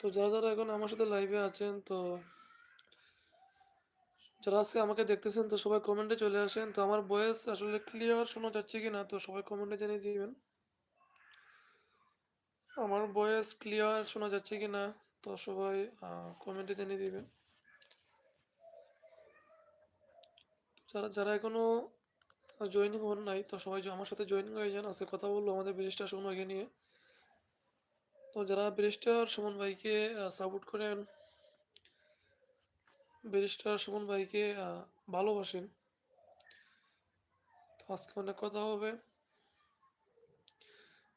তো যারা, যারা এখন আমার সাথে লাইভে আছেন তো যারা আজকে আমাকে দেখতেছেন তো সবাই কমেন্টে চলে আসেন। তো আমার ভয়েস আসলে ক্লিয়ার শোনা যাচ্ছে কিনা তো সবাই কমেন্টে জানিয়ে দিবেন। আমার ভয়েস ক্লিয়ার শোনা যাচ্ছে কিনা তো সবাই কমেন্টে জানিয়ে দিবেন। যারা, যারা এখনও জয়েনিং হন নাই তো সবাই আমার সাথে জয়েনিং হয়ে যান। আজকে কথা বলব আমাদের ব্যারিস্টার সুমন ভাইকে নিয়ে। তো যারা ব্যারিস্টার সুমন ভাইকে সাপোর্ট করেন, ব্যারিস্টার সুমন ভাইকে ভালোবাসেন। তো আজকে অনেক কথা হবে।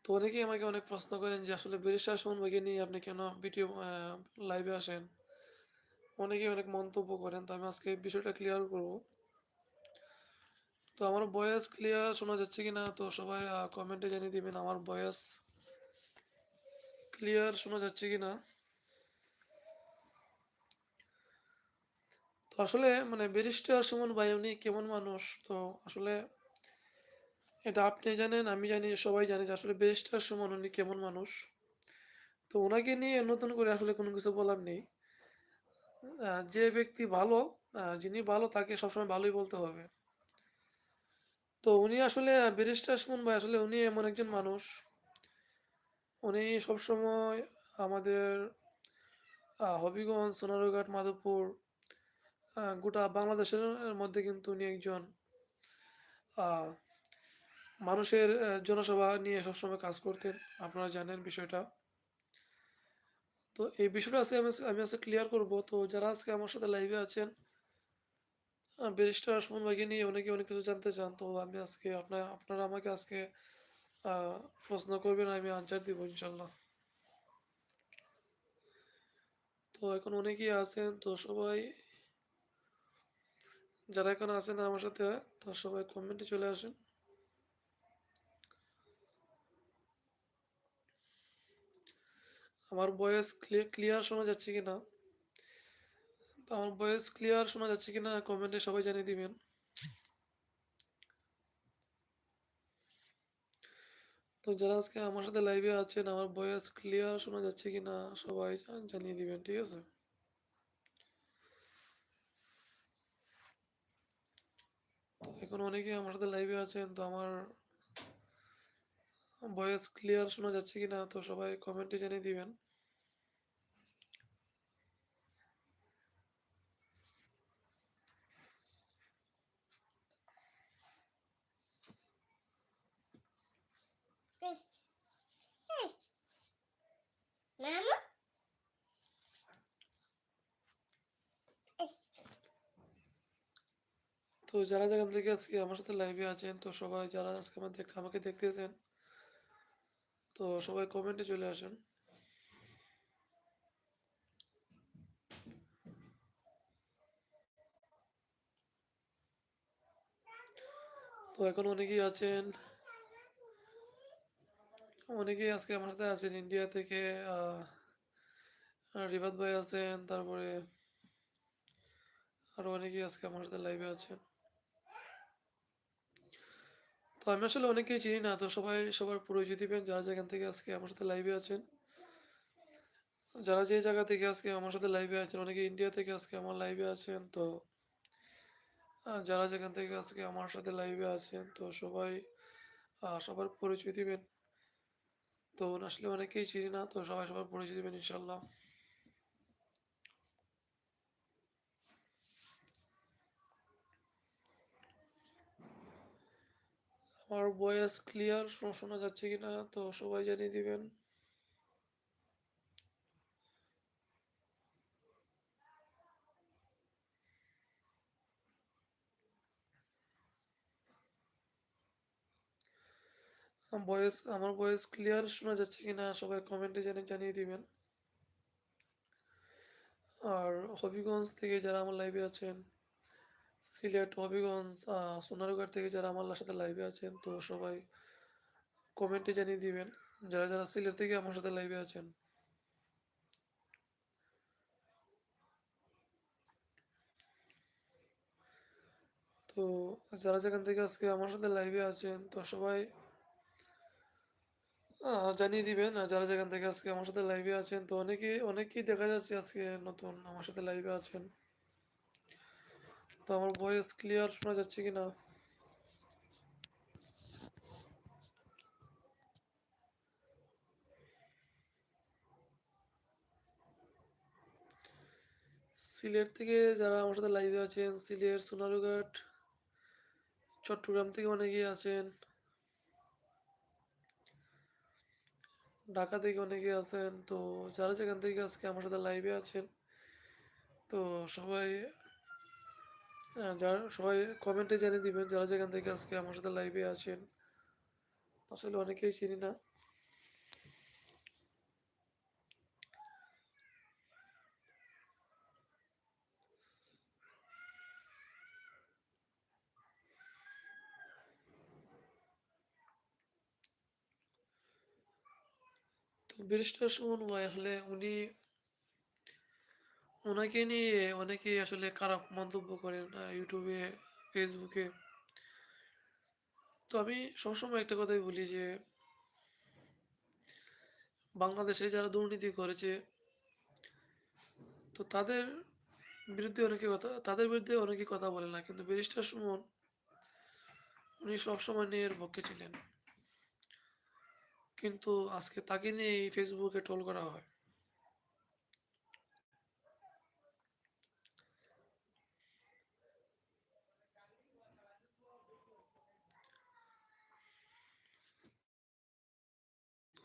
তো অনেকেই আমাকে অনেক প্রশ্ন করেন যে, আসলে ব্যারিস্টার সুমন ভাইকে নিয়ে আপনি কেন ভিডিও লাইভে আসেন? অনেকেই অনেক মন্তব্য করেন। তো আমি আজকে বিষয়টা ক্লিয়ার করব। তো আমার বয়স ক্লিয়ার শোনা যাচ্ছে কিনা, তো সবাই কমেন্টে জানিয়ে দিবেন আমার ভয়েস ক্লিয়ার শোনা যাচ্ছে কিনা? তো আসলে মানে ব্যারিস্টার সুমন ভাই উনি কেমন মানুষ? তো আসলে এটা আপনি জানেন, আমি জানি, সবাই জানে যে আসলে ব্যারিস্টার সুমন উনি কেমন মানুষ। তো ওনাকে নিয়ে নতুন করে আসলে কোনো কিছু বলার নেই। যে ব্যক্তি ভালো, যিনি ভালো তাকে সবসময় ভালোই বলতে হবে। তো উনি আসলে ব্যারিস্টার সুমন ভাই আসলে উনি এমন একজন মানুষ উনি সবসময় আমাদের হবিগঞ্জ, সোনারগাঁও, মাধবপুর গোটা বাংলাদেশের মধ্যে কিন্তু উনি একজন মানুষের জনসভা নিয়ে সবসময় কাজ করতেন। আপনারা জানেন বিষয়টা। তো এই বিষয়টা আজকে আমি আমি আজকে ক্লিয়ার করব। তো যারা আজকে আমার সাথে লাইভে আছেন ব্যারিস্টার সুমন ভাইকে নিয়ে অনেকে অনেক কিছু জানতে চান। তো আমি আজকে আপনার আপনারা আমাকে আজকে প্রশ্ন করবেন, আমি আনসার দিব ইনশাআল্লাহ। তো এখন অনেকেই আছেন, তো সবাই যারা এখনও আছেন আমার সাথে, তো সবাই কমেন্টে চলে আসেন। আমার ভয়েস ক্লিয়ার শোনা যাচ্ছে কিনা? তো আমার ভয়েস ক্লিয়ার শোনা যাচ্ছে কিনা কমেন্টে সবাই জানিয়ে দিবেন। তো যারা আজকে আমার সাথে লাইভে আছেন, আমার ভয়েস ক্লিয়ার শোনা যাচ্ছে কি না সবাই জানিয়ে দিবেন। ঠিক আছে? এখন অনেকে আমার সাথে লাইভে আছেন, তো আমার ভয়েস ক্লিয়ার শোনা যাচ্ছে কি না তো সবাই কমেন্টে জানিয়ে দিবেন। তো যারা যেখান থেকে আজকে আমার সাথে লাইভে আছেন তো সবাই যারা আজকে আমার দেখ আমাকে দেখতেছেন তো সবাই কমেন্টে চলে আসেন। তো এখন অনেকেই আছেন অনেকেই আজকে আমার সাথে আছেন ইন্ডিয়া থেকে রিবাদ ভাই আছেন, তারপরে আরও অনেকেই আজকে আমার সাথে লাইভে আছেন। তো আমি আসলে অনেককেই চিনি না। তো সবাই সবার পরিচয় দিবেন যারা যেখান থেকে আজকে আমার সাথে লাইভে আছেন। যারা যে জায়গা থেকে আজকে আমার সাথে লাইভে আছেন, অনেকে ইন্ডিয়া থেকে আজকে আমার লাইভে আছেন। তো যারা যেখান থেকে আজকে আমার সাথে লাইভে আছেন তো সবাই সবার পরিচয় দিবেন। তো আসলে অনেকেই চিনি না। তো সবাই সবার পরিচয় দিবেন ইনশাআল্লাহ। আমার ভয়েস ক্লিয়ার শোনা যাচ্ছে কিনা তো সবাই জানিয়ে দিবেন। ভয়েস আমার ভয়েস ক্লিয়ার শোনা যাচ্ছে কিনা সবাই কমেন্টে জানিয়ে জানিয়ে দিবেন। আর হবিগঞ্জ থেকে যারা আমার লাইভে আছেন, সিলেট, হবিগঞ্জ, আ সোনারগাঁও থেকে যারা আমার সাথে লাইভে আছেন তো সবাই কমেন্টে জানিয়ে দিবেন। যারা, যারা সিলেট থেকে আমার সাথে লাইভে আছেন। তো যারা যেখান থেকে আজকে আমার সাথে লাইভে আছেন তো সবাই জানিয়ে দিবেন যারা যেখান থেকে আজকে আমার সাথে লাইভে আছেন। তো অনেকে অনেকেই দেখা যাচ্ছে আজকে নতুন আমার সাথে লাইভে আছেন। তো আমার ভয়েস ক্লিয়ার শোনা যাচ্ছে কিনা? সিলেট থেকে যারা আমার সাথে লাইভে আছেন, সিলেট, সোনারুঘাট, চট্টগ্রাম থেকে অনেকেই আছেন। ঢাকা থেকে অনেকে আছেন। তো যারা যেখান থেকে আজকে আমার সাথে লাইভে আছেন, তো সবাই যারা সবাই কমেন্টে জানিয়ে দিবেন, যারা যেখান থেকে আজকে আমার সাথে লাইভে আছেন। আসলে অনেকেই চিনি না। তো সুমন ভাই, আসলে উনি উনাকে নিয়ে অনেকেই আসলে খারাপ মন্তব্য করেন আ ইউটিউবে, ফেসবুকে। তো আমি সবসময় একটা কথাই বলি যে বাংলাদেশে যারা দুর্নীতি করেছে তো তাদের বিরুদ্ধে অনেকে কথা তাদের বিরুদ্ধে অনেকে কথা বলে না। কিন্তু ব্যারিস্টার সুমন উনি সবসময় ন্যায়ের পক্ষে ছিলেন। কিন্তু আজকে তাকে নিয়েই ফেসবুকে ট্রোল করা হয়।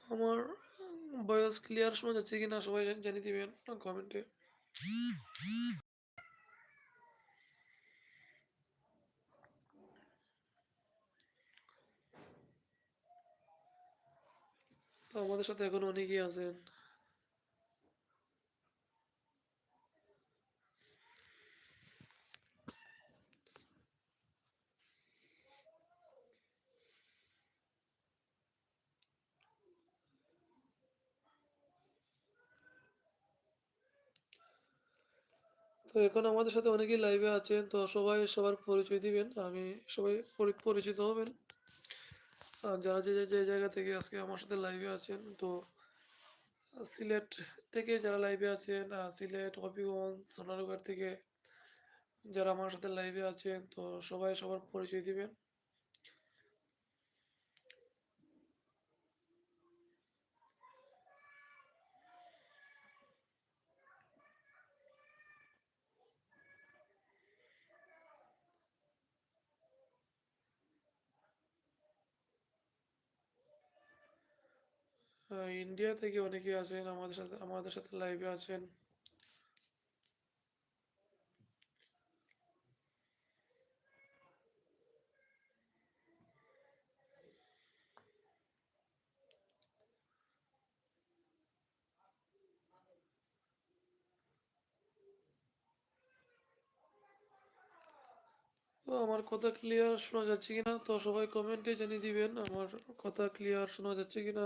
আমার বয়স ক্লিয়ার শোনা যাচ্ছে কিনা সবাই জানিয়ে দিবেন কমেন্টে। তো আমাদের সাথে এখন অনেকেই আছেন। এখন আমাদের সাথে অনেকেই লাইভে আছেন। তো সবাই সবার পরিচয় দিবেন। আমি সবাই পরি পরিচিত হবেন। আর যারা যে, যে, যে জায়গা থেকে আজকে আমার সাথে লাইভে আছেন। তো সিলেট থেকে যারা লাইভে আছেন, সিলেট, হবিগঞ্জ, সোনারগড় থেকে যারা আমার সাথে লাইভে আছেন। তো সবাই সবার পরিচয় দিবেন। ইন্ডিয়া থেকে অনেকে আছেন আমাদের সাথে আমাদের সাথে লাইভে আছেন। তো আমার কথা ক্লিয়ার শোনা যাচ্ছে কিনা? তো সবাই কমেন্টে জানিয়ে দিবেন, আমার কথা ক্লিয়ার শোনা যাচ্ছে কিনা?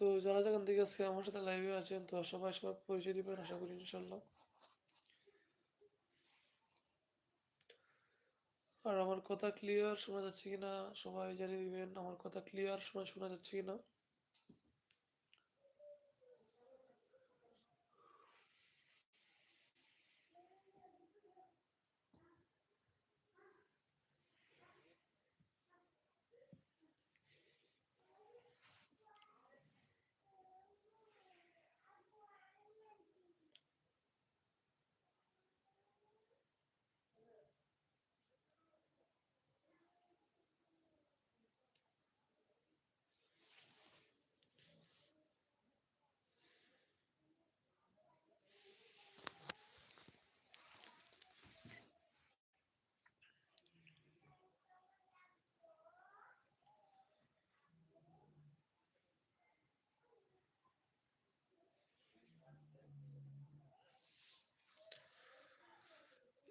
তো যারা যেখান থেকে আজকে আমার সাথে লাইভে আছেন, তো সবাই সবার পরিচয় দিবেন, আশা করি ইনশাল্লাহ। আর আমার কথা ক্লিয়ার শোনা যাচ্ছে কিনা সবাই জানিয়ে দিবেন, আমার কথা ক্লিয়ার শোনা শোনা যাচ্ছে কিনা?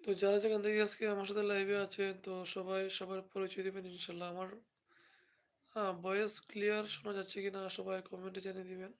তো যারা যেখান থেকে আজকে আমার সাথে লাইভে আছে, তো সবাই সবার পরিচয় দেবেন, ইনশাল্লাহ। আমার বয়স ক্লিয়ার শোনা যাচ্ছে কিনা সবাই কমেন্টে জানিয়ে দিবেন।